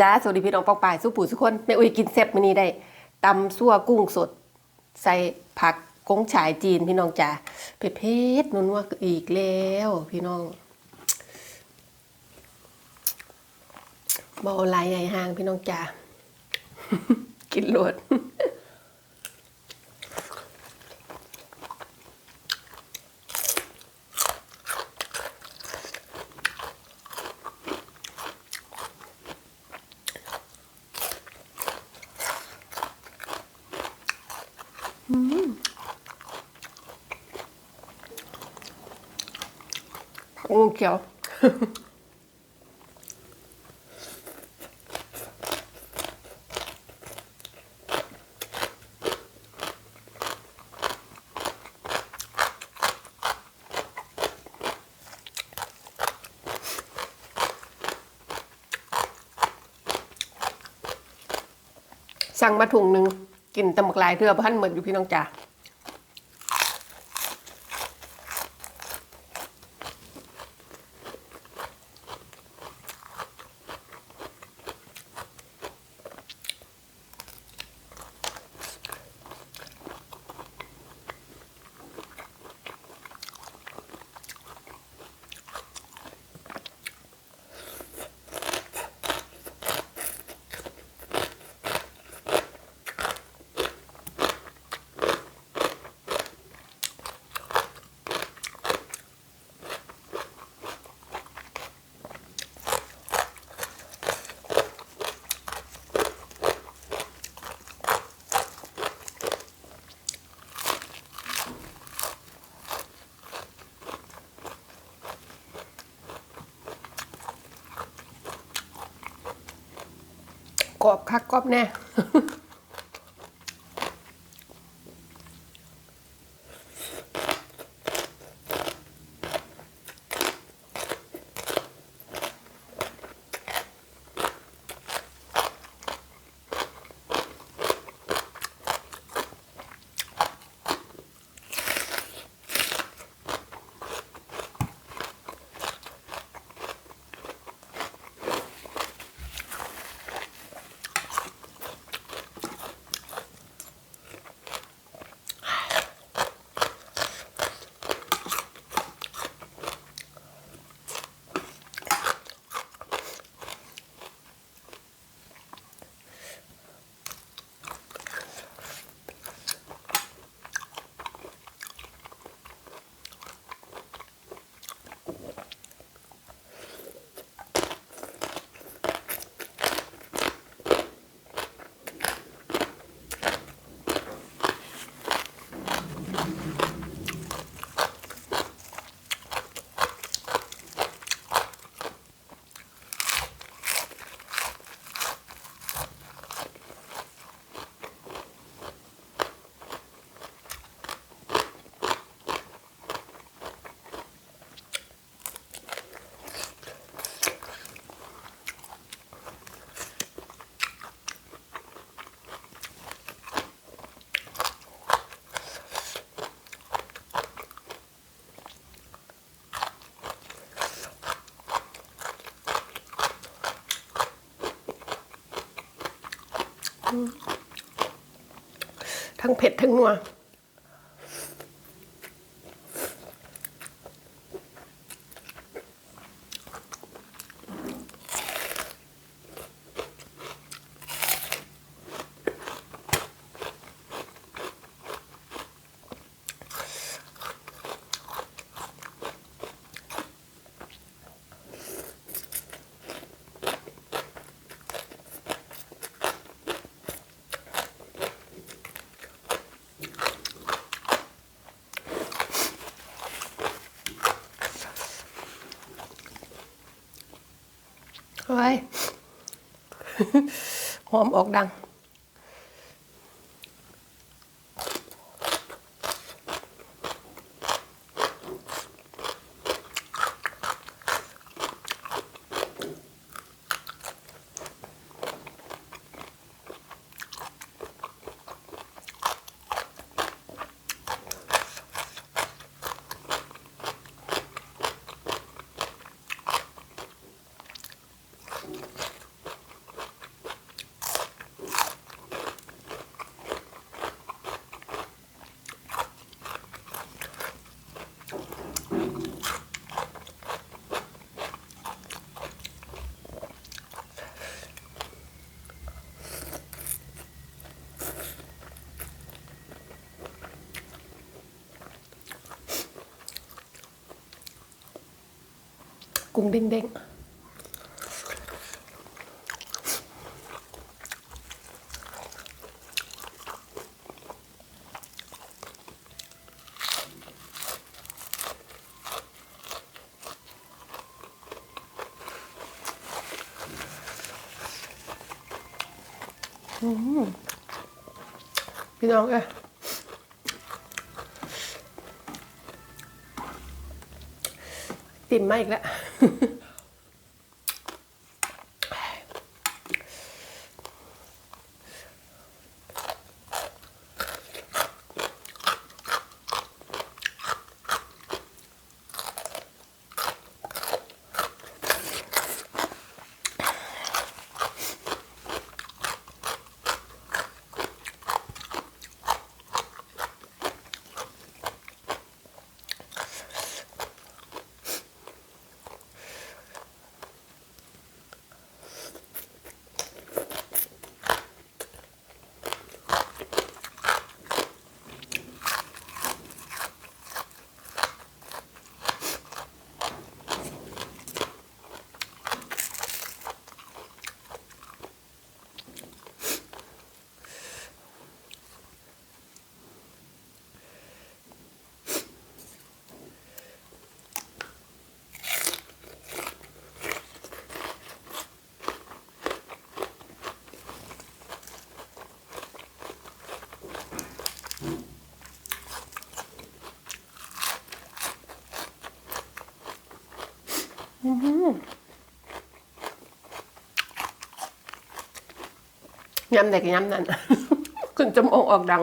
จ้าสวัสดีพี่น้องปองปายสู้ปู่สุกคนแม่อุ้ยกินแซ่บมื้อนี้ได้ตำซั่วกุ้งสด ใส่ผักกงฉายจีนพี่น้องจ้าเผ็ดเผ็ดนัวๆอีกแล้วพี่น้องบอลายใหญ่ห่างพี่น้องจ้ากินโลด งูเขียว สั่งมาถุงหนึ่งกินตำบักลายเทือพันเหมือนอยู่พี่น้องจ๋า กรอบคักกรอบแน่ ทั้ง เผ็ดทั้งนัว เฮ้ยหอมออกดัง กุ้งเด้งๆอืมพี่น้องเอ้ ติ่มมาอีกแล้ว ย้ำแต่ก็ย้ำนั่นขึ้นจมูกออกดัง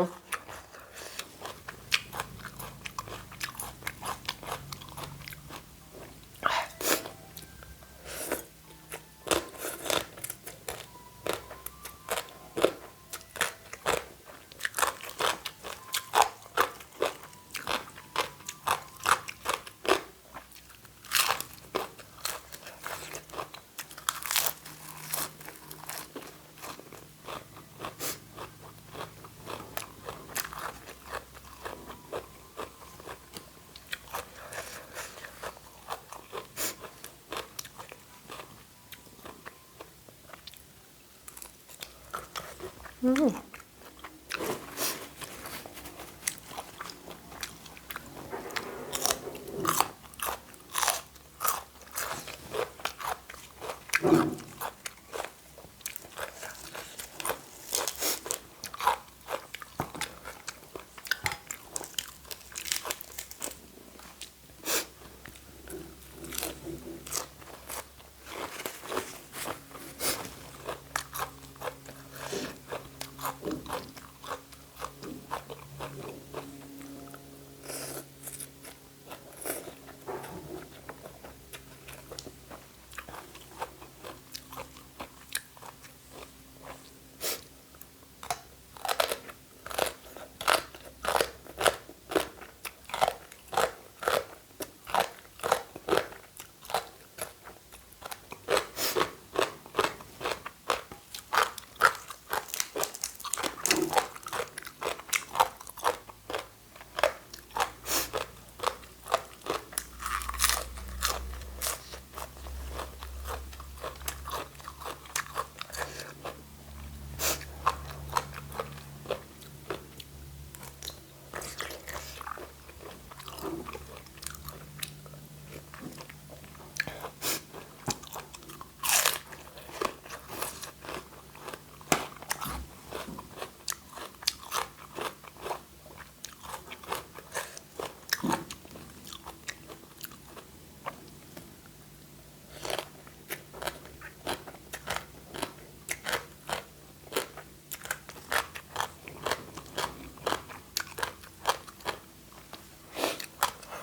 음.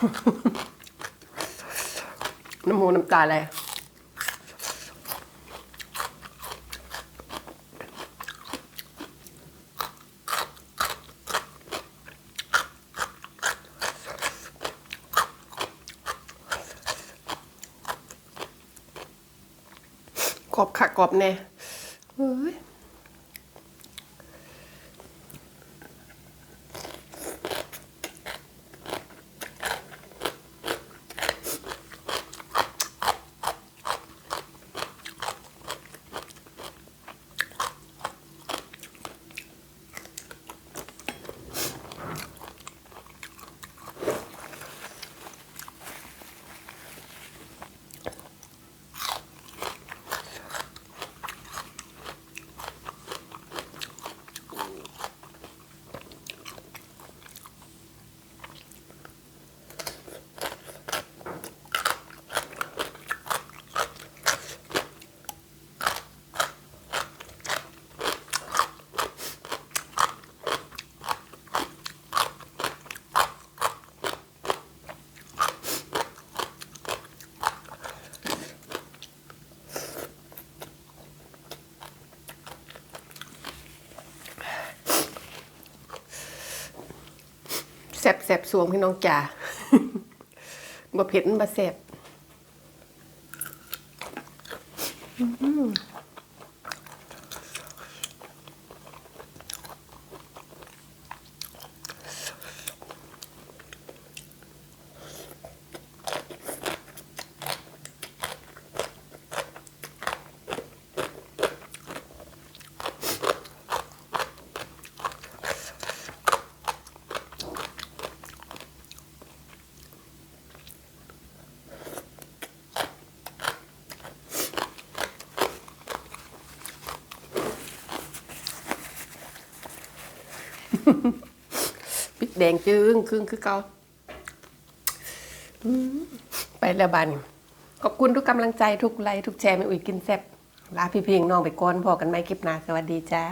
น้ำมูน้ำตาอะไรกรอบขักกรอบแน่เฮ้ย บแสบสวงพี่น้องจ๋าบ่เผ็ดบ่แสบ พริกแดงจึงครึ่งคือเกาอืมไปแล้วบันขอบคุณทุกกำลังใจทุกไลค์ทุกแชร์ไม่อุ่ยกินแซ่บลาพี่เพียงน้องไปก่อนพอกันไหมคลิปหน้าสวัสดีจ้า